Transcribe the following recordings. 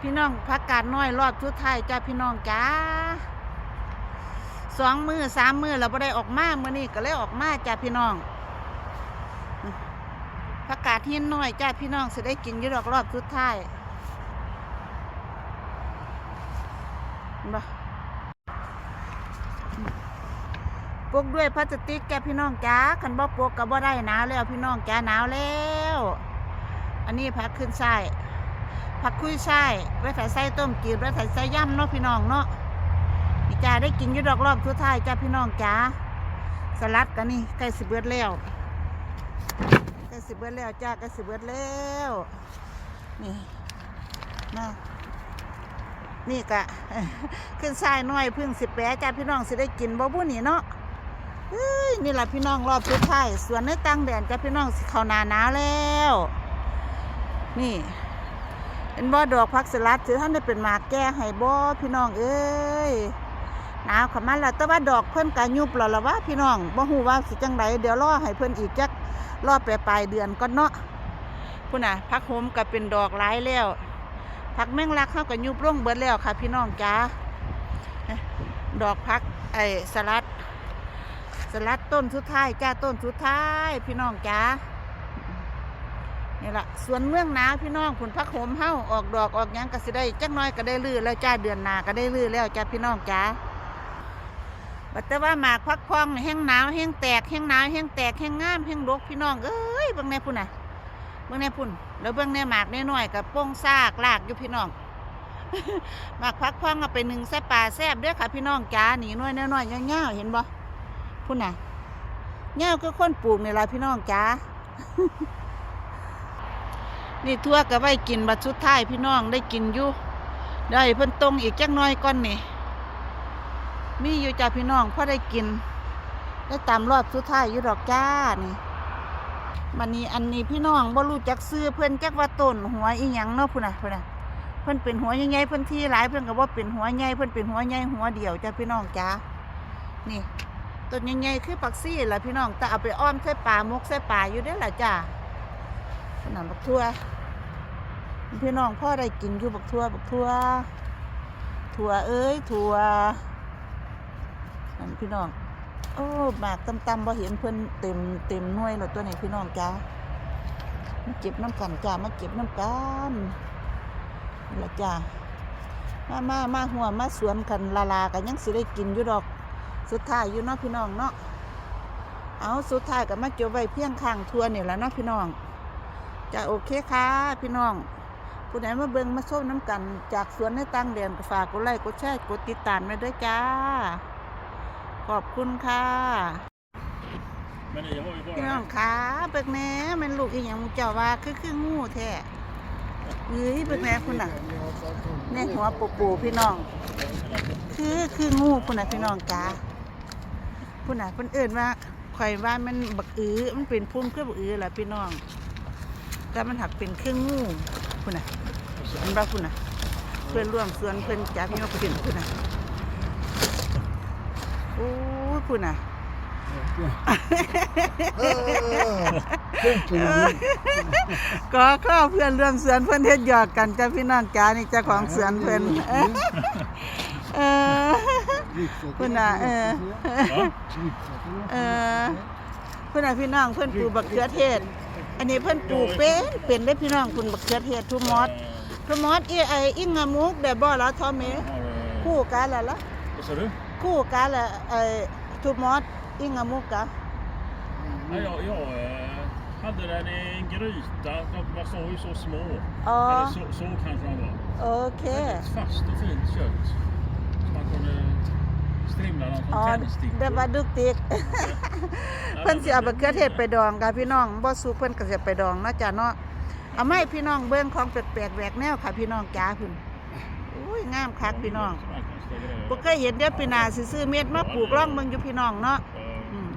พี่น้องพักกาดน้อยรอบสุดท้ายจ้าพี่น้องจ้าสองมือสามมือเราไ่ได้ออกมาเมื่อนี้ก็เลยออกมาจ้าพี่น้องพักกาดเฮียนน้อยจ้าพี่น้องจะได้กินยี่ดอกรอบสุดท้ายบ่ปกด้วยพลาสติกแกพี่น้องจ้าคันบ่ปลูกก็บ่ได้หนาวแล้วพี่น้องจ้าหนาวแล้ว อันนี้พักขึ้นไส้ ผักคุยไส้ไว้ใส่ไส้ต้มจืดไว้ใส่ไส้ย่ำเนาะพี่น้องเนาะนี่จ้าได้กินอยู่ดอกรอบทุกท้ายจ้าพี่น้องจ้าสลัดกันนี่ใกล้สิเบิดแล้วใกล้สิเบิดแล้วจ้าใกล้สิเบิดแล้วนี่มานี่กะขึ้นไส้น้อยพึ่งสิแปะจ้าพี่น้องสิได้กินบ่บุนี่เนาะเฮ้ยนี่แหละพี่น้องรอบสุดท้ายสวนในตังแดนจ้าพี่น้องสิเข้านาหนาวแล้ว นี่ เป็นบ่อดอกพักสลัดถือท่านได้เป็นหมากแก้ให้บ่พี่น้องเอ้ยหนาวขมาแล้วแต่ว่าดอกเพิ่นกายุบแล้วละวะพี่น้องบ่ฮู้ว่าสิจังไดเดี๋ยวรอให้เพิ่นอีกจักรอไปปลายเดือนก่อนเนาะพุ่นน่ะพักโหมก็เป็นดอกหลายแล้วพักแมงลักเข้าก็ยุบลงเบิดแล้วค่ะ พี่น้องจ้าดอกพักไอ้สลัด สลัดต้นสุดท้ายจ้าต้นสุดท้าย พี่น้องจ้า นี่ละสวนเมืองหนาวพี่น้องผลพักโหมเฮ้าออกดอกออกยังก็สิได้จักหน้อยก็ได้ลือแล้วจ้าเดือนหนาก็ได้ลือแล้วจ้าพี่น้องจ้าบัดแต่ว่าหมากพักพองแห้งหนาวแห้งแตกแห้งหนาวแห้งแตกแห้งงามแห้งรกพี่น้องเอ้ยเบิ่งแน่พุ่นน่ะเบิ่งแน่พุ่นแล้วเบิ่งแน่หมากน้อยๆกับโป้งซากลากอยู่พี่น้องหมากพักพองเอาไปหนึ่งแซ่ปลาแซ่บเด้อค่ะพี่น้องจ้าหนีน้อยน้อยเงาๆเห็นบ่พุ่นน่ะเงาคือคนปลูกในี่ล่ะพี่น้องจ้า นี่ทั่วก็ไว้กินบัดสุดท้ายพี่น้องได้กินอยู่ได้เพิ่นตรงอีกจักน้อยก่อนนี่มีอยู่จ้าพี่น้องพอได้กิน ได้ตามรอบสุดท้ายอยู่ดอกจ้านี่มันนี้อันนี้พี่น้องบ่รู้จักซื้อเพิ่อนจักว่าต้นหัวอีหยังเนาะพุ่นน่ะพุ่นน่ะเพิ่นเป็นหัวใหญ่เพิ่นที่หลายเพิ่นก็บ่เป็นหัวใหญ่เพิ่นเป็นหัวใหญ่หัวเดียวจ้าพี่น้องจ้านี่ต้นใหญ่ๆคือปักซี่แหละพี่น้องแต่เอาไปอ้อมใส่ปลามกใส่ปลาอยู่เด้อล่ะจ้า ขนาดบักทั่วพี่น้องพ่อได้กินอยู่บักทั่วบักทั่วถั่วเอ้ยถั่วนั่นพี่น้องโอ้หมากตำๆบ่เห็นเพิ่นเต็มเต็มหน่วยแล้วตัวนี้พี่น้องจ้ามาเก็บน้ำกันจ้ามาเก็บน้ำกันละจ้ามามามาหัวมาสวนกันลาลากันยังสิได้กินอยู่ดอก สุดท้ายอยู่เนาะพี่น้องเนาะเอาสุดท้ายก็มาเก็บไว้เพียงข้างทั่วนี่ยแหละเนาะพี่น้อง จะโอเคค่ะพี่น้อง ผู้ใดมาเบิ่งมาชมน้ำกัน จากสวนในตั้งเดียนก็ฝากกดไลค์กดแชร์กดติดตามไว้ด้วยจ้า ขอบคุณค่ะพี่น้องค่ะเบิกแหน่มันลูกอีหยังมูเจ้าว่าคือคืองูแท้เอ้ยเบิกแหน่คุณน่ะในหัวปูปูพี่น้อง คือคืองูคุณน่ะพี่น้องจ้าคุณน่ะเพิ่นเอิ้นว่าข่อยว่ามันบักอื้อมันเป็นพุ่มคือบักอื้อแหละพี่น้อง แต่มันหักเป็นเครื่องงูคุณน่ะเห็นบ่คุณน่ะ เพื่อนร่วมสวนเพื่อนจ้าพี่น้องเพื่อนคุณน่ะโอ้คุณน่ะก็ข้าเพื่อนร่วมสวนเพื่อนเฮ็ดหยอกกันจ้าพี่น้องจ้านี่เจ้าของเสวนเพื่อนเออคุณน่ะเออเออ คุณน่ะพี่น้องเพื่อนปลูกบักเขือเทศ อันนี้เพื่อนปลูกเป็นเป็นได้อพี่น้องคุณบักเขือเทศทุกมอดทุกมอดอีไออิงงามุกเดบ่ละทอมเม har... คู่กันละละ Vad sa du? คู่กันละไอทุกมอดอิงงามุกกะ Ja, jag, jag eh, hade den i en gryta. De var så, ju så små. Ja. Eller så, så kanske de var. โอเค Väldigt fast och fint kött. Så man kunde strimla dem อ๋อ som tändstickor. เดบาดุกติกเพิ่นสิเอาบักเขือเทศไปดองค่ะพี่น้องบ่สุกเพิ่นก็สิเอาไปดองเนาะจ้ะเนาะเอาไหมาให้พี่น้องเบิ่งของแปลกๆแหวกแนวค่ะพี่น้องจ๋าพุ่นอุ้ยงามคักพี่น้อง Som man kan ställa över. บ่เคยเห็นเด้อปีหน้าสิซื้อเม็ดมาปลูกร่องเบิ่งอยู่พี่น้องเนาะ Eh, อืม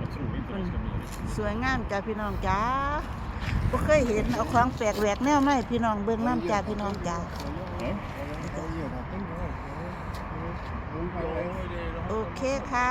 Jag tror inte det ska bli riktigt. สวยงามจ้ะพี่น้องจ๋าบ่เคยเห็นเอาของแปลกแหวกแนวมาให้พี่น้องเบิ่งน้ำจ้ะพี่น้องจ๋า Ja. โอเคค่ะ